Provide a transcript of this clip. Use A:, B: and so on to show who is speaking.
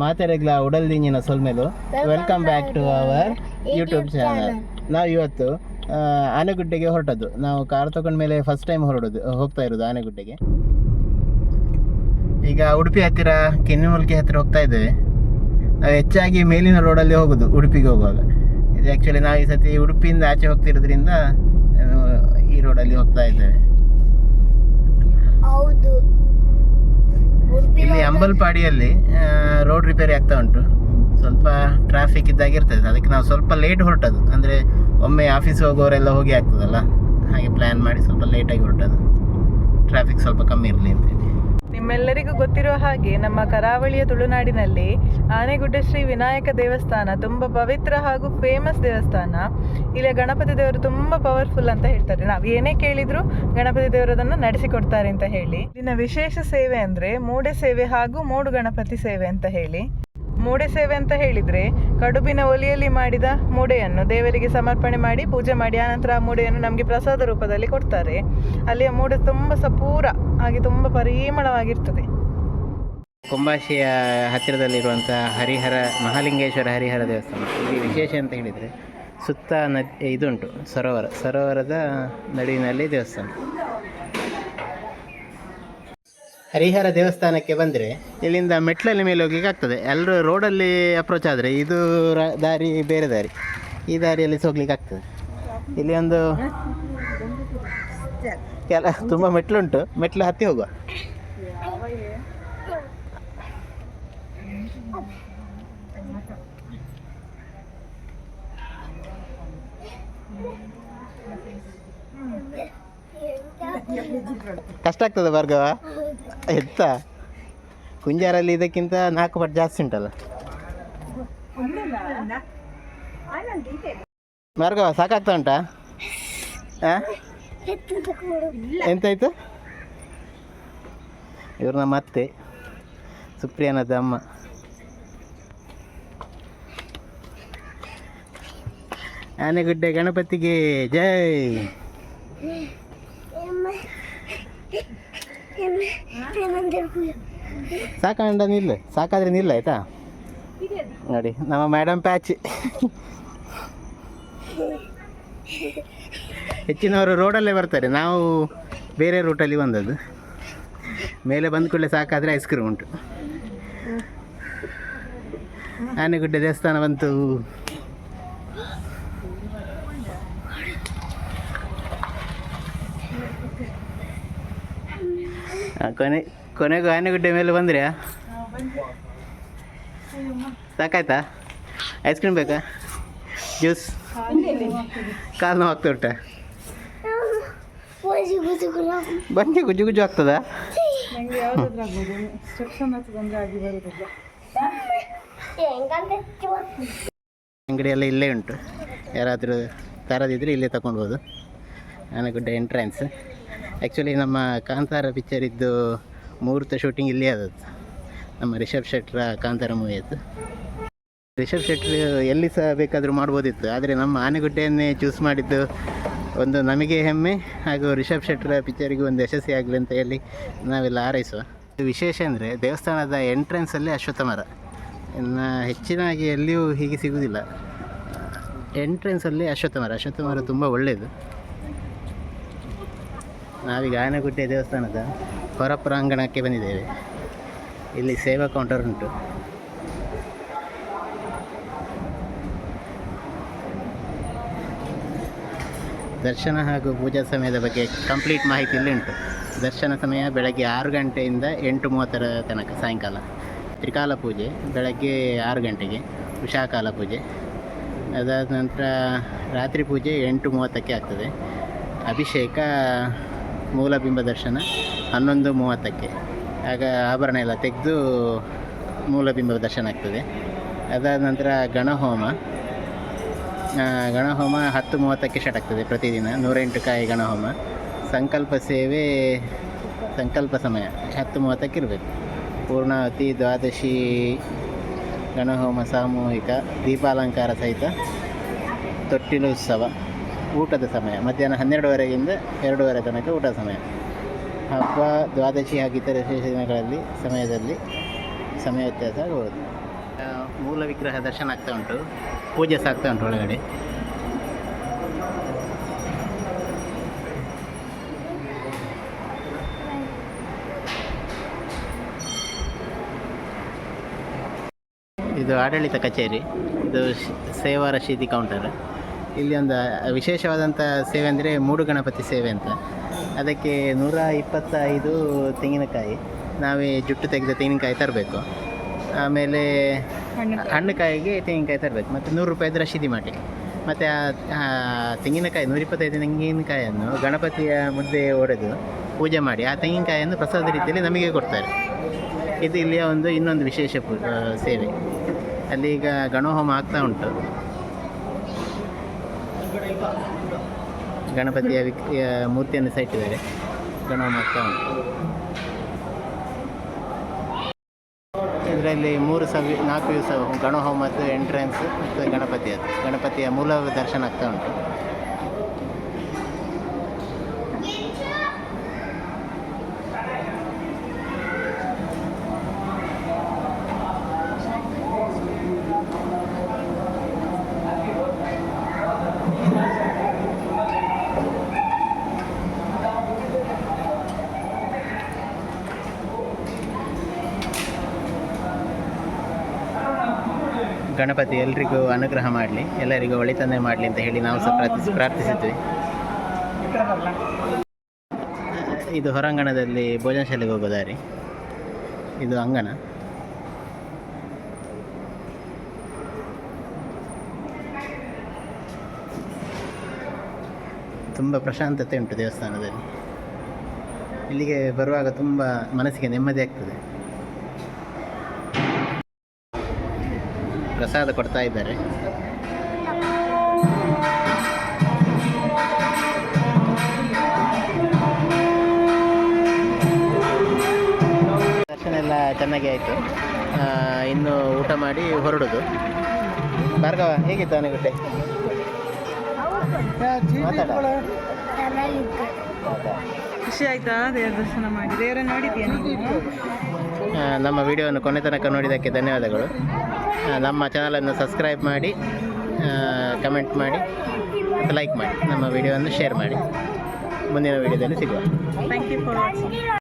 A: ಮಾತೆರೆಗ್ಲ ಉಡಲ್ದಿಂಜಿನ ಸೊಲ್ಮೇಲು. Welcome back to our YouTube channel ನಾವು ಇವತ್ತು ಆನೆಗುಡ್ಡೆಗೆ ಹೊರಟದ್ದು. ನಾವು ಕಾರ್ ತಗೊಂಡ ಮೇಲೆ ಫಸ್ಟ್ ಟೈಮ್ ಹೊರಡೋದು ಹೋಗ್ತಾ ಇರೋದು ಆನೆಗುಡ್ಡೆಗೆ. ಈಗ ಉಡುಪಿ ಹತ್ತಿರ ಕೆನ್ನಿಮೂಲ್ಕಿ ಹತ್ತಿರ ಹೋಗ್ತಾ ಇದ್ದೇವೆ. ನಾವು ಹೆಚ್ಚಾಗಿ ಮೇಲಿನ ರೋಡಲ್ಲಿ ಹೋಗೋದು ಉಡುಪಿಗೆ ಹೋಗುವಾಗ. ಇದು ಆ್ಯಕ್ಚುಲಿ ನಾವು ಈ ಸತಿ ಉಡುಪಿಯಿಂದ ಆಚೆ ಹೋಗ್ತಿರೋದ್ರಿಂದ ಈ ರೋಡಲ್ಲಿ ಹೋಗ್ತಾ ಇದ್ದೇವೆ.
B: ಹೌದು.
A: ಅಂಬಲ್ಪಾಡಿಯಲ್ಲಿ ರೋಡ್ ರಿಪೇರಿ ಆಗ್ತಾ ಉಂಟು. ಸ್ವಲ್ಪ ಟ್ರಾಫಿಕ್ ಇದ್ದಾಗಿರ್ತದೆ. ಅದಕ್ಕೆ ನಾವು ಸ್ವಲ್ಪ ಲೇಟ್ ಹೊರಟದು ಅಂದರೆ ಒಮ್ಮೆ ಆಫೀಸ್ ಹೋಗೋರೆಲ್ಲ ಹೋಗಿ ಆಗ್ತದಲ್ಲ? ಹಾಗೆ ಪ್ಲ್ಯಾನ್ ಮಾಡಿ ಸ್ವಲ್ಪ ಲೇಟಾಗಿ ಹೊರಟದು ಟ್ರಾಫಿಕ್ ಸ್ವಲ್ಪ ಕಮ್ಮಿ ಇರಲಿ ಅಂತೇಳಿ
C: ಗೊತ್ತಿರುವ ಹಾಗೆ ನಮ್ಮ ಕರಾವಳಿಯ ತುಳುನಾಡಿನಲ್ಲಿ ಆನೆಗುಡ್ಡ ಶ್ರೀ ವಿನಾಯಕ ದೇವಸ್ಥಾನ, ತುಂಬ ಪವಿತ್ರ ಹಾಗೂ ಫೇಮಸ್ ದೇವಸ್ಥಾನ. ಇಲ್ಲಿ ಗಣಪತಿ ದೇವರು ತುಂಬ ಪವರ್ಫುಲ್ ಅಂತ ಹೇಳ್ತಾರೆ. ನಾವು ಏನೇ ಕೇಳಿದ್ರು ಗಣಪತಿ ದೇವರು ಅದನ್ನು ನಡೆಸಿಕೊಡ್ತಾರೆ ಅಂತ ಹೇಳಿ. ಇಲ್ಲಿನ ವಿಶೇಷ ಸೇವೆ ಅಂದ್ರೆ ಮೂಡೆ ಸೇವೆ ಹಾಗೂ ಮೂಡು ಗಣಪತಿ ಸೇವೆ ಅಂತ ಹೇಳಿ. ಮೂಡೆ ಸೇವೆ ಅಂತ ಹೇಳಿದ್ರೆ ಕಡುಬಿನ ಒಲಿಯಲ್ಲಿ ಮಾಡಿದ ಮೂಡೆಯನ್ನು ದೇವರಿಗೆ ಸಮರ್ಪಣೆ ಮಾಡಿ ಪೂಜೆ ಮಾಡಿ, ಆನಂತರ ಆ ಮೂಡೆಯನ್ನು ನಮಗೆ ಪ್ರಸಾದ ರೂಪದಲ್ಲಿ ಕೊಡ್ತಾರೆ. ಅಲ್ಲಿಯ ಮೂಡೆ ತುಂಬ ಸಪೂರ, ಹಾಗೆ ತುಂಬ ಪರಿಮಳವಾಗಿರ್ತದೆ.
A: ಕುಂಬಾಶಿಯ ಹತ್ತಿರದಲ್ಲಿರುವಂಥ ಹರಿಹರ ಮಹಾಲಿಂಗೇಶ್ವರ ಹರಿಹರ ದೇವಸ್ಥಾನ. ಇಲ್ಲಿ ವಿಶೇಷ ಅಂತ ಹೇಳಿದರೆ ಸುತ್ತ ನದಿ ಇದುಂಟು ಸರೋವರ. ಸರೋವರದ ನಡುವಿನಲ್ಲಿ ದೇವಸ್ಥಾನ. ಹರಿಹರ ದೇವಸ್ಥಾನಕ್ಕೆ ಬಂದರೆ ಇಲ್ಲಿಂದ ಮೆಟ್ಲಲ್ಲಿ ಮೇಲೆ ಹೋಗ್ಲಿಕ್ಕೆ ಆಗ್ತದೆ. ಎಲ್ಲರೂ ರೋಡಲ್ಲಿ ಅಪ್ರೋಚ್ ಆದರೆ ಇದು ದಾರಿ ಬೇರೆ ದಾರಿ. ಈ ದಾರಿಯಲ್ಲಿ ಹೋಗ್ಲಿಕ್ಕೆ ಆಗ್ತದೆ. ಇಲ್ಲಿ ಒಂದು ಕೆಲ ತುಂಬ ಮೆಟ್ಲುಂಟು. ಮೆಟ್ಲು ಹತ್ತಿ ಹೋಗುವ. ಕಷ್ಟ ಆಗ್ತದೆ ಭಾರ್ಗವ. ಎತ್ತ? ಕುಂಜಾರಲ್ಲಿ ಇದಕ್ಕಿಂತ ನಾಲ್ಕು ಪಟ್ಟು ಜಾಸ್ತಿ ಉಂಟಲ್ಲ. ಭಾರ್ಗವ, ಸಾಕಾಗ್ತಾ ಉಂಟಾ? ಎಂತಾಯ್ತು ಇವ್ರು ನಮ್ಮ ಅತ್ತೆ ಸುಪ್ರಿಯಾನದ ಅಮ್ಮ. ಆನೆಗುಡ್ಡೆ ಗಣಪತಿಗೆ ಜೈ! ಸಾಕಂಡ ನಿಲ್ಲ. ಸಾಕಾದ್ರೆ ನಿಲ್ಲ ಆಯ್ತಾ? ನೋಡಿ ನಮ್ಮ ಮೇಡಮ್ ಪ್ಯಾಚ್ ಹೆಚ್ಚಿನವರು ರೋಡಲ್ಲೇ ಬರ್ತಾರೆ. ನಾವು ಬೇರೆ ರೂಟಲ್ಲಿ ಬಂದದ್ದು. ಮೇಲೆ ಬಂದ ಕೂಡಲೇ ಸಾಕಾದರೆ ಐಸ್ ಕ್ರೀಮ್ ಉಂಟು. ಆನೆಗುಡ್ಡೆ ದೇವಸ್ಥಾನ ಬಂತು. ಕೊನೆ ಕೊನೆಗೂ ಆನೆಗುಡ್ಡೆ ಮೇಲೆ ಬಂದ್ರ್ಯಾ ಸಾಕಾಯ್ತಾ? ಐಸ್ ಕ್ರೀಮ್ ಬೇಕಾ? ಜ್ಯೂಸ್ ಕಾಲು ನೋವು ಆಗ್ತಾ ಉಂಟಾ? ಬಂದು ಗುಜ್ಜು ಗುಜ್ಜು ಆಗ್ತದಾ?
C: ಅಂಗಡಿ
A: ಎಲ್ಲ ಇಲ್ಲೇ ಉಂಟು. ಯಾರಾದರೂ ತರದಿದ್ರೆ ಇಲ್ಲೇ ತಗೊಳ್ಬೋದು ಆನೆಗುಡ್ಡೆ ಎಂಟ್ರೆನ್ಸ್ ಆ್ಯಕ್ಚುಲಿ ನಮ್ಮ ಕಾಂತಾರ ಪಿಕ್ಚರ್ ಇದ್ದು ಮುಹೂರ್ತ ಶೂಟಿಂಗ್ ಇಲ್ಲಿ ಆದದ್ದು. ನಮ್ಮ ರಿಷಬ್ ಶೆಟ್ರ ಕಾಂತಾರ ಮೂವಿ ಆಯಿತು ರಿಷಬ್ ಶೆಟ್ರ್ ಎಲ್ಲಿ ಸಹ ಬೇಕಾದರೂ ಮಾಡ್ಬೋದಿತ್ತು. ಆದರೆ ನಮ್ಮ ಆನೆಗುಡ್ಡೆಯನ್ನೇ ಚೂಸ್ ಮಾಡಿದ್ದು ಒಂದು ನಮಗೆ ಹೆಮ್ಮೆ ಹಾಗೂ ರಿಷಬ್ ಶೆಟ್ರ ಪಿಕ್ಚರಿಗೂ ಒಂದು ಯಶಸ್ವಿ ಆಗಲಿ ಅಂತ ಹೇಳಿ ನಾವೆಲ್ಲ ಹಾರೈಸುವ. ವಿಶೇಷ ಅಂದರೆ ದೇವಸ್ಥಾನದ ಎಂಟ್ರೆನ್ಸಲ್ಲಿ ಅಶ್ವತ್ಥ ಮರ. ಇನ್ನು ಹೆಚ್ಚಿನಾಗಿ ಎಲ್ಲಿಯೂ ಹೀಗೆ ಸಿಗುವುದಿಲ್ಲ ಎಂಟ್ರೆನ್ಸಲ್ಲಿ ಅಶ್ವತ್ಥ ಮರ. ಅಶ್ವತ್ಥ ಮರ ತುಂಬ ಒಳ್ಳೆಯದು ನಾವೀಗ ಆನೆಗುಡ್ಡೆ ದೇವಸ್ಥಾನದ ಹೊರಪ್ರಾಂಗಣಕ್ಕೆ ಬಂದಿದ್ದೇವೆ. ಇಲ್ಲಿ ಸೇವಾ ಕೌಂಟರ್ ಉಂಟು. ದರ್ಶನ ಹಾಗೂ ಪೂಜಾ ಸಮಯದ ಬಗ್ಗೆ ಕಂಪ್ಲೀಟ್ ಮಾಹಿತಿ ಇಲ್ಲಿ ಉಂಟು. ದರ್ಶನ ಸಮಯ ಬೆಳಗ್ಗೆ ಆರು ಗಂಟೆಯಿಂದ ಎಂಟು ಮೂವತ್ತರ ತನಕ ಸಾಯಂಕಾಲ. ತ್ರಿಕಾಲ ಪೂಜೆ, ಬೆಳಗ್ಗೆ ಆರು ಗಂಟೆಗೆ ಉಷಾಕಾಲ ಪೂಜೆ. ಅದಾದ ನಂತರ ರಾತ್ರಿ ಪೂಜೆ ಎಂಟು ಮೂವತ್ತಕ್ಕೆ ಆಗ್ತದೆ. ಅಭಿಷೇಕ ಮೂಲಬಿಂಬ ದರ್ಶನ ಹನ್ನೊಂದು ಮೂವತ್ತಕ್ಕೆ. ಆಗ ಆಭರಣ ಎಲ್ಲ ತೆಗೆದು ಮೂಲಬಿಂಬ ದರ್ಶನ ಆಗ್ತದೆ. ಅದಾದ ನಂತರ ಗಣಹೋಮ. ಗಣಹೋಮ ಹತ್ತು ಮೂವತ್ತಕ್ಕೆ ಸ್ಟಾರ್ಟ್ ಆಗ್ತದೆ ಪ್ರತಿದಿನ. ನೂರೆಂಟು ಕಾಯಿ ಗಣಹೋಮ. ಸಂಕಲ್ಪ ಸೇವೆ, ಸಂಕಲ್ಪ ಸಮಯ ಹತ್ತು ಮೂವತ್ತಕ್ಕೆ ಇರಬೇಕು. ಪೂರ್ಣಾವತಿ, ದ್ವಾದಶಿ, ಗಣಹೋಮ, ಸಾಮೂಹಿಕ, ದೀಪಾಲಂಕಾರ ಸಹಿತ ತೊಟ್ಟಿಲು ಉತ್ಸವ. ಊಟದ ಸಮಯ. ಮಧ್ಯಾಹ್ನ ಹನ್ನೆರಡುವರೆಯಿಂದ ಎರಡೂವರೆ ತನಕ ಊಟದ ಸಮಯ. ಹಬ್ಬ ದ್ವಾದಶಿ ಹಾಗೆ ಇತರ ವಿಶೇಷ ದಿನಗಳಲ್ಲಿ, ಸಮಯದಲ್ಲಿ ಸಮಯ ವ್ಯತ್ಯಾಸ ಆಗಬಹುದು ಮೂಲ ವಿಗ್ರಹ ದರ್ಶನ ಆಗ್ತಾ ಉಂಟು. ಪೂಜೆ ಸಹ ಆಗ್ತಾ ಉಂಟು ಒಳಗಡೆ. ಇದು ಆಡಳಿತ ಕಚೇರಿ. ಇದು ಸೇವಾ ರಶೀದಿ ಕೌಂಟರ್. ಇಲ್ಲಿ ಒಂದು ವಿಶೇಷವಾದಂಥ ಸೇವೆ ಅಂದರೆ ಮೂಡು ಗಣಪತಿ ಸೇವೆ ಅಂತ. ಅದಕ್ಕೆ ನೂರ ಇಪ್ಪತ್ತೈದು ತೆಂಗಿನಕಾಯಿ. ನಾವೇ ಜುಟ್ಟು ತೆಗೆದ ತೆಂಗಿನಕಾಯಿ ತರಬೇಕು. ಆಮೇಲೆ ಹಣ್ಣುಕಾಯಿಗೆ ತೆಂಗಿನಕಾಯಿ ತರಬೇಕು. ಮತ್ತು ನೂರು ರೂಪಾಯಿದು ರಶೀದಿ ಮಾಡಿ ಮತ್ತು ಆ ತೆಂಗಿನಕಾಯಿ, ನೂರ ಇಪ್ಪತ್ತೈದು ತೆಂಗಿನಕಾಯಿಯನ್ನು ಗಣಪತಿಯ ಮುದ್ದೆ ಒಡೆದು ಪೂಜೆ ಮಾಡಿ ಆ ತೆಂಗಿನಕಾಯಿಯನ್ನು ಪ್ರಸಾದ ರೀತಿಯಲ್ಲಿ ನಮಗೆ ಕೊಡ್ತಾರೆ. ಇದು ಇಲ್ಲಿಯ ಒಂದು ಇನ್ನೊಂದು ವಿಶೇಷ ಸೇವೆ. ಅಲ್ಲಿ ಈಗ ಗಣಹೋಮ ಆಗ್ತಾ ಉಂಟು. ಗಣಪತಿಯ ವಿಕ್ ಮೂರ್ತಿಯನ್ನು ಸಹ ಇಟ್ಟಿದ್ದಾರೆ ಗಣ ಉಂಟು. ಇದರಲ್ಲಿ ಮೂರು ಸವಿ ನಾಲ್ಕು ದಿವಸ ಗಣಹೋಮದ್ದು ಎಂಟ್ರೆನ್ಸ್ ಮತ್ತು ಗಣಪತಿಯದ್ದು. ಗಣಪತಿಯ ಮೂಲ ದರ್ಶನ ಆಗ್ತಾ ಉಂಟು. ಗಣಪತಿ ಎಲ್ರಿಗೂ ಅನುಗ್ರಹ ಮಾಡಲಿ, ಎಲ್ಲರಿಗೂ ಒಳಿತಂದೆ ಮಾಡಲಿ ಅಂತ ಹೇಳಿ ನಾವು ಸಹ ಪ್ರಾರ್ಥಿಸಿ ಪ್ರಾರ್ಥಿಸಿದ್ವಿ ಇದು ಹೊರಾಂಗಣದಲ್ಲಿ ಭೋಜನ ಶಾಲೆಗೆ ಹೋಗೋದಾರಿ ಇದು ಅಂಗನ ತುಂಬ ಪ್ರಶಾಂತತೆ ಉಂಟು ದೇವಸ್ಥಾನದಲ್ಲಿ. ಇಲ್ಲಿಗೆ ಬರುವಾಗ ತುಂಬ ಮನಸ್ಸಿಗೆ ನೆಮ್ಮದಿ ಆಗ್ತದೆ. ಪ್ರಸಾದ ಕೊಡ್ತಾ ಇದ್ದಾರೆ. ದರ್ಶನ ಎಲ್ಲ ಚೆನ್ನಾಗಿ ಆಯಿತು. ಇನ್ನು ಊಟ ಮಾಡಿ ಹೊರಡೋದು. ಭಾರ್ಗವ ಹೇಗಿತ್ತು ಅನಗುಡ್ಡೆ ಮಾತಾಡ?
C: ಖುಷಿ ಆಯ್ತಾ? ದೇವರ ದರ್ಶನ ಮಾಡಿ. ದೇವರ ನೋಡಿದ್ಯಾ
A: ನಮ್ಮ ವಿಡಿಯೋವನ್ನು ಕೊನೆ ತನಕ ನೋಡಿದ್ದಕ್ಕೆ ಧನ್ಯವಾದಗಳು. ನಮ್ಮ ಚಾನಲನ್ನು ಸಬ್ಸ್ಕ್ರೈಬ್ ಮಾಡಿ ಕಮೆಂಟ್ ಮಾಡಿ ಲೈಕ್ ಮಾಡಿ ನಮ್ಮ ವಿಡಿಯೋವನ್ನು ಶೇರ್ ಮಾಡಿ. ಮುಂದಿನ ವಿಡಿಯೋದಲ್ಲಿ ಸಿಗುವ.
C: Thank you for watching